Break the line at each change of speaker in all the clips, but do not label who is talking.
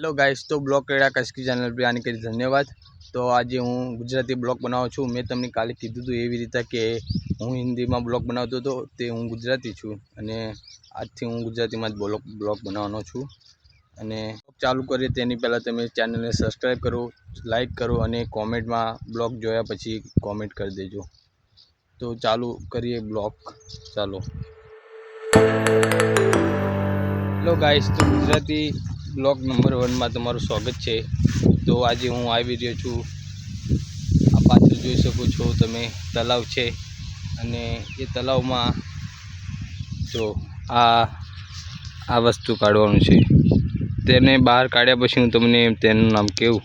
Hello guys તો blog કર્યા કશકી channel પર આની કરી ધન્યવાદ. તો આજે હું ગુજરાતી બ્લોગ બનાવું છું. મેં તમને કાલે કીધું હતું એવી રીતે કે હું હિન્દીમાં બ્લોગ બનાવતો હતો, તે હું ગુજરાતી છું અને આજથી હું ગુજરાતીમાં જ બ્લોગ બ્લોગ બનાવવાનો છું. અને ચાલુ કરીએ તેની પહેલાં તમે ચેનલને સબસ્ક્રાઈબ કરો લાઈક કરો અને કોમેન્ટમાં બ્લોગ જોયા પછી કોમેન્ટ કરી દેજો. તો ચાલુ કરીએ બ્લોગ. ચાલો. હેલો ગાઈસ તો ગુજરાતી બ્લોગ નંબર વનમાં તમારું સ્વાગત છે. તો આજે હું આવી રહ્યો છું. આ પાછળ જોઈ શકો છો તમે તલાવ છે અને એ તલાવમાં જો આ આ વસ્તુ કાઢવાનું છે. તેને બહાર કાઢ્યા પછી હું તમને તેનું નામ કહું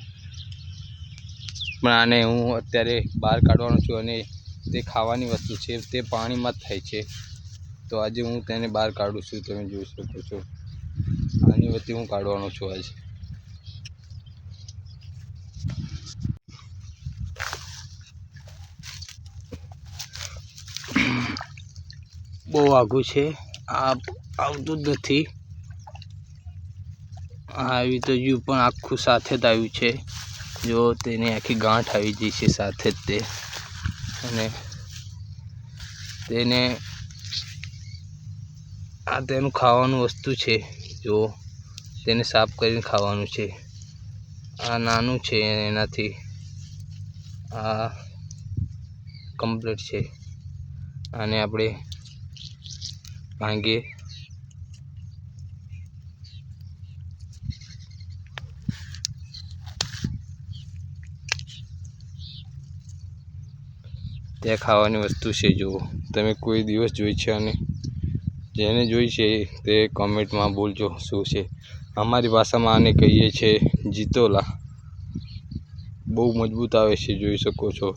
પણ આને હું અત્યારે બહાર કાઢવાનો છું અને તે ખાવાની વસ્તુ છે, તે પાણીમાં જ થાય છે. તો આજે હું તેને બહાર કાઢું છું, તમે જોઈ શકો છો. આની વચ્ચે હું કાઢવાનો છું આજે. બહુ આઘું છે. આ આવતું જ નથી. આવી તો હજુ પણ આખું સાથે જ આવ્યું છે. જો તેની આખી ગાંઠ આવી ગઈ છે સાથે જ તે. અને તેને આ તેનું ખાવાનું વસ્તુ છે. જો તેને સાફ કરીને ખાવાનું છે. આ નાનું છે એનાથી આ કમ્પ્લીટ છે. આને આપણે ભાંગીએ ત્યાં ખાવાની વસ્તુ છે, જુઓ. તમે કોઈ દિવસ જોઈ છે અને જેને જોઈ છે તે કોમેન્ટમાં બોલજો શું છે. અમારી ભાષામાં આને કહીએ છીએ જીતોલા. બહુ મજબૂત આવે છે, જોઈ શકો છો.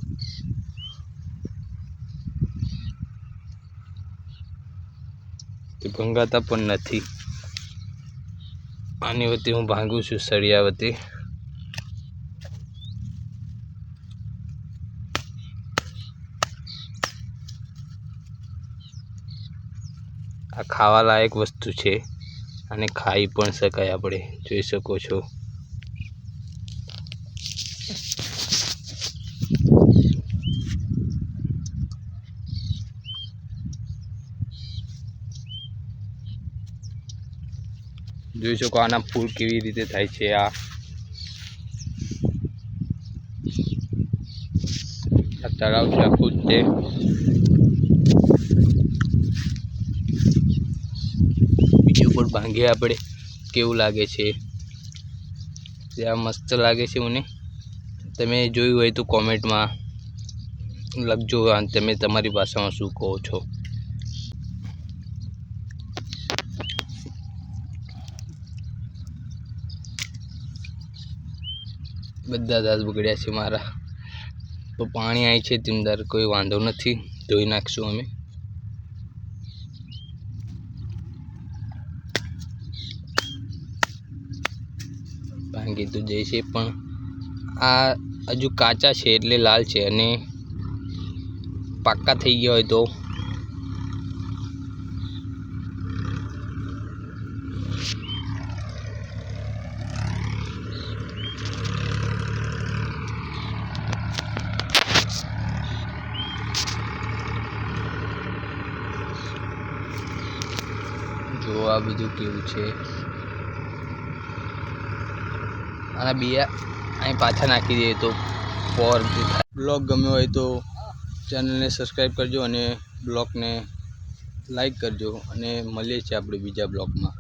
તે ભંગાતા પણ નથી. આની વતી હું ભાંગું છું, સળિયા વતી આ ખાવા લાયક વસ્તુ છે અને ખાઈ પણ શકાય આપણે, જોઈ શકો છો. જોઈ શકો આના ફૂલ કેવી રીતે થાય છે આ. તળાવ છે આખું જ બીજું પણ ભાંગીએ આપણે. કેવું લાગે છે? ત્યાં મસ્ત લાગે છે મને. તમે જોયું હોય તો કોમેન્ટમાં લખજો તમે તમારી ભાષામાં શું કહો છો. બધા દાંત બગડ્યા છે મારા. તો પાણી આવી છે તેમદાર કોઈ વાંધો નથી. ધોઈ નાખશું અમે. તો જાય છે પણ આ હજુ કાચા છે એટલે લાલ છે અને પાક્કા થઈ ગયા હોય તો. જો આ બીજું કેવું છે. આના બીજા અહીં પાછા નાખી દઈએ તો ફોર બ્લોગ ગમ્યો હોય તો ચેનલને સબસ્ક્રાઈબ કરજો અને બ્લોગને લાઈક કરજો અને મળીએ છીએ આપણે બીજા બ્લોગમાં.